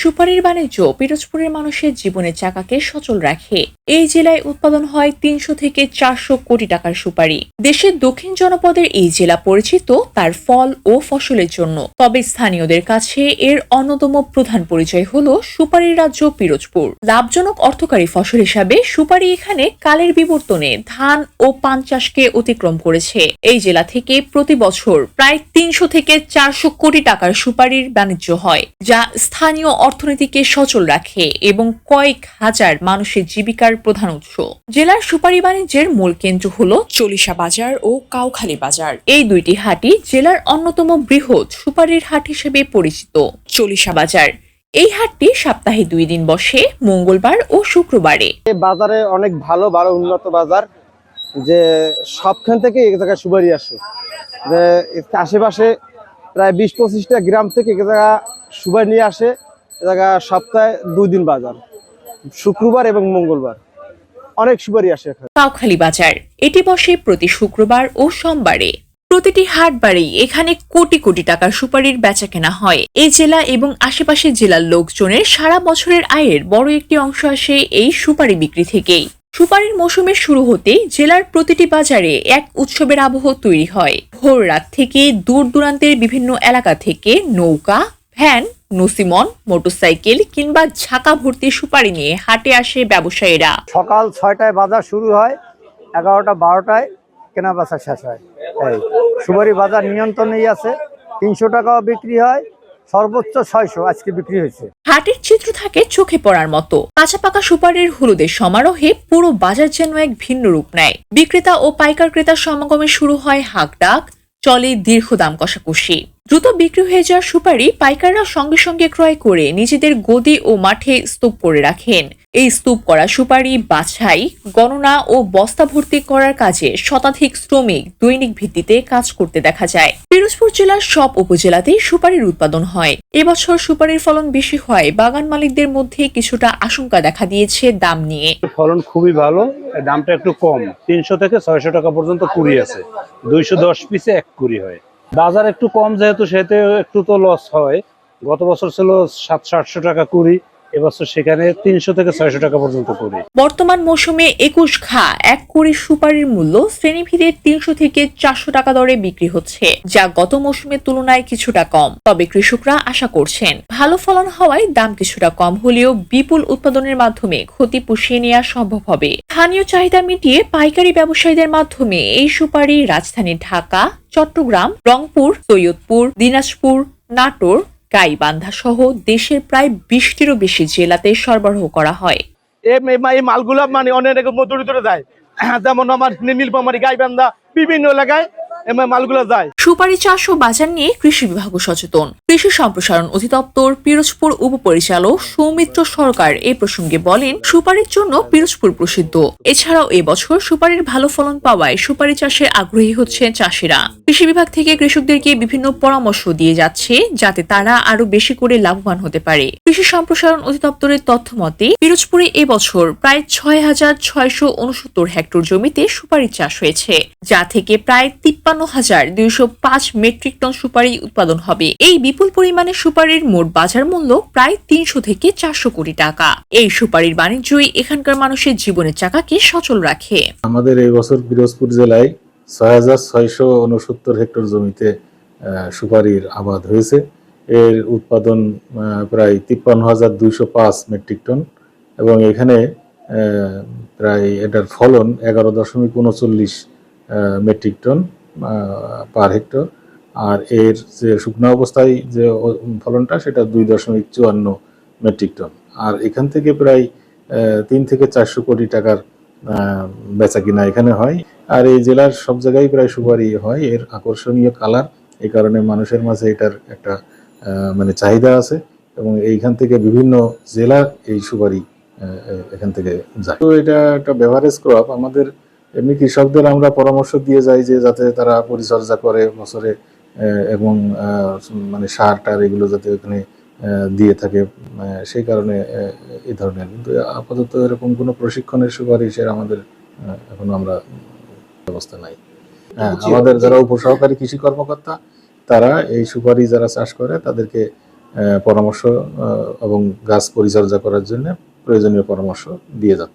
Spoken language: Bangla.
সুপারির বাণিজ্য পিরোজপুরের মানুষের জীবনের চাকাকে সচল রাখে। এই জেলায় উৎপাদন হয় তিনশো থেকে চারশো কোটি টাকার সুপারি। দেশের দক্ষিণ জনপদের এই জেলা পরিচিত তার ফল ও ফসলের জন্য। তবে স্থানীয়দের কাছে এর অন্যতম প্রধান পরিচয় হল সুপারির রাজ্য পিরোজপুর। লাভজনক অর্থকারী ফসল হিসাবে সুপারি এখানে কালের বিবর্তনে ধান ও পান চাষকে অতিক্রম করেছে। এই জেলা থেকে প্রতি বছর প্রায় তিনশো থেকে চারশো কোটি টাকার সুপারির বাণিজ্য হয়, যা স্থানীয় অর্থনীতিকে সচল রাখে এবং কয়েক হাজার মানুষের জীবিকার প্রধান উৎস। জেলার সুপারি বাণিজ্যের মূল কেন্দ্র হল চলিশা বাজার ও কাউখালী বাজার। এই দুইটি হাটই জেলার অন্যতম বৃহৎ সুপারির হাট হিসেবে পরিচিত। চলিশা বাজার। এই হাটটি সপ্তাহে দুই দিন বসে, মঙ্গলবার ও শুক্রবারে। বাজারে অনেক ভালো ভালো উন্নত বাজার, যে সবখান থেকে এক জায়গায় সুপারি আসে। আশেপাশে প্রায় বিশ পঁচিশটা গ্রাম থেকে এক জায়গা সুপারি নিয়ে আসে। জায়গা সপ্তাহে দুই দিন বাজার। শুক্রবার এবং মঙ্গলবার। অনেক সুপারি আসে বাজার। এটি বসে প্রতি শুক্রবার ও সোমবারে। প্রতিটি এখানে কোটি কোটি টাকার সুপারির বেচা কেনা হয়। এই জেলা এবং আশেপাশের জেলার লোকজনের সারা বছরের আয়ের বড় একটি অংশ আসে এই সুপারি বিক্রি থেকেই। সুপারির মৌসুমের শুরু হতেই জেলার প্রতিটি বাজারে এক উৎসবের আবহ তৈরি হয়। ভোর রাত থেকে দূর দূরান্তের বিভিন্ন এলাকা থেকে নৌকা ভ্যান নসিমন মোটরসাইকেল কিংবা ঝাঁকা ভর্তি সুপারি নিয়ে হাটে আসে ব্যবসায়ীরা। সকাল ছয়টায় বাজার শুরু হয় এগারোটা বারোটায় কেনা বেচা শেষ হয়। এই সুপারি বাজার নিয়ন্ত্রণেই আছে তিনশো টাকাও বিক্রি হয় সর্বোচ্চ ছয়শো আজকে বিক্রি হয়েছে। হাটের চিত্র থাকে চোখে পড়ার মতো। কাঁচা পাকা সুপারির হলুদের সমারোহে পুরো বাজার যেন এক ভিন্ন রূপ নেয়। বিক্রেতা ও পাইকার ক্রেতার সমাগমে শুরু হয় হাকডাক চলে দীর্ঘ দাম কষাকষি। দ্রুত বিক্রি হয়ে যাওয়া সুপারি পাইকাররা সঙ্গে সঙ্গে ক্রয় করে নিজেদের গদি ও মাঠে স্তূপ করে রাখেন। এই স্তূপ করা সুপারি, বাছাই, গণনা ও বস্তা ভর্তি করার কাজে শতাধিক শ্রমিক দৈনিক ভিত্তিতে কাজ করতে দেখা যায়। পিরোজপুর জেলার সব উপজেলাতেই সুপারির উৎপাদন হয়। এবছর সুপারির ফলন বেশি হয়। বাগান মালিকদের মধ্যে কিছুটা আশঙ্কা দেখা দিয়েছে দাম নিয়ে। ফলন খুবই ভালো। দামটা একটু কম। তিনশো থেকে ছয়শো টাকা পর্যন্ত কুড়ি আছে। দুইশো দশ পিসে এক কুড়ি হয়। বাজার একটু কম যেহেতু, সেহেতু একটু তো লস হয়। গত বছর ছিল সাতশো আটশো টাকা কুড়ি। বর্তমান মৌসুমে একুশ এক সুপারির মূল্য তিনশো থেকে চারশো টাকা দরে বিক্রি হচ্ছে, যা গত মৌসুমের তুলনায় কিছুটা কম। তবে কৃষকরা আশা করছেন, ভালো ফলন হওয়ায় দাম কিছুটা কম হলেও বিপুল উৎপাদনের মাধ্যমে ক্ষতি পুষিয়ে নেওয়া সম্ভব হবে। স্থানীয় চাহিদা মিটিয়ে পাইকারি ব্যবসায়ীদের মাধ্যমে এই সুপারি রাজধানী ঢাকা, চট্টগ্রাম, রংপুর, সৈয়দপুর, দিনাজপুর, নাটোর গাইবান্ধা সহ দেশের প্রায় বিশটিরও বেশি জেলাতে সরবরাহ করা হয়। এই মালগুলা মানে অনেক মধুরি ধরে যায়। যেমন আমার নীলপামারি গাইবান্ধা, বিভিন্ন এলাকায় সুপারি চাষ ও বাজার নিয়ে কৃষি বিভাগ সচেতন। কৃষি সম্প্রসারণ অধিদপ্তর পিরোজপুর উপপরিচালক সৌমিত্র সরকার এ প্রসঙ্গে বলেন, সুপারির জন্য পিরোজপুর প্রসিদ্ধ। এছাড়াও এবছর সুপারির ভালো ফলন পাওয়ায় সুপারি চাষে আগ্রহী হচ্ছেন চাষিরা। কৃষি বিভাগ থেকে কৃষকদেরকে বিভিন্ন পরামর্শ দিয়ে যাচ্ছে, যাতে তারা আরও বেশি করে লাভবান হতে পারে। কৃষি সম্প্রসারণ অধিদপ্তরের তথ্য মতে পিরোজপুরে এবছর প্রায় ছয় হাজার ছয়শো উনসত্তর হেক্টর জমিতে সুপারি চাষ হয়েছে, যা থেকে প্রায় তিপ্পান্ন হাজার দুইশো পাঁচ মেট্রিক টন সুপারি উৎপাদন হবে। এই বিপুল পরিমাণে সুপারির মোট বাজার মূল্য প্রায় তিনশো থেকে চারশো কোটি টাকা। এই সুপারির বাণিজ্যই এখানকার মানুষের জীবনের চাকাকে সচল রাখে। আমাদের এই বছর পিরোজপুর জেলায় ছয় হাজার ছয়শো উনসত্তর হেক্টর জমিতে সুপারির আবাদ হয়েছে। এর উৎপাদন প্রায় তিপ্পান্ন হাজার দুইশো পাঁচ মেট্রিক টন এবং এখানে প্রায় এটার ফলন এগারো দশমিক উনচল্লিশ মেট্রিক টন। পার হেক্টর আর এর যে শুকনো অবস্থায় যে ফলনটা, সেটা দুই দশমিক চুয়ান্ন মেট্রিক টন আর এখান থেকে প্রায় তিন থেকে চারশো কোটি টাকার বেচা কিনা এখানে হয়। আর এই জেলার সব জায়গায় প্রায় সুপারি হয়। এর আকর্ষণীয় কালার এই কারণে মানুষের মাঝে এটার একটা মানে চাহিদা আছে এবং এইখান থেকে বিভিন্ন জেলা এই সুপারি এখান থেকে যায়। তো এটা একটা বেভারেজ ক্রপ আমাদের এমনি কৃষকদের আমরা পরামর্শ দিয়ে যাই যে যাতে তারা পরিচর্যা করে বছরে এবং মানে সার টার এগুলো যাতে ওখানে দিয়ে থাকে সেই কারণে এই ধরনের। কিন্তু আপাতত এরকম কোনো প্রশিক্ষণের সুপারিশের আমাদের এখনও আমরা ব্যবস্থা নাই। হ্যাঁ আমাদের যারা উপসহকারী কৃষি কর্মকর্তা তারা এই সুপারি যারা চাষ করে তাদেরকে পরামর্শ এবং গাছ পরিচর্যা করার জন্য প্রয়োজনীয় পরামর্শ দিয়ে যাচ্ছে।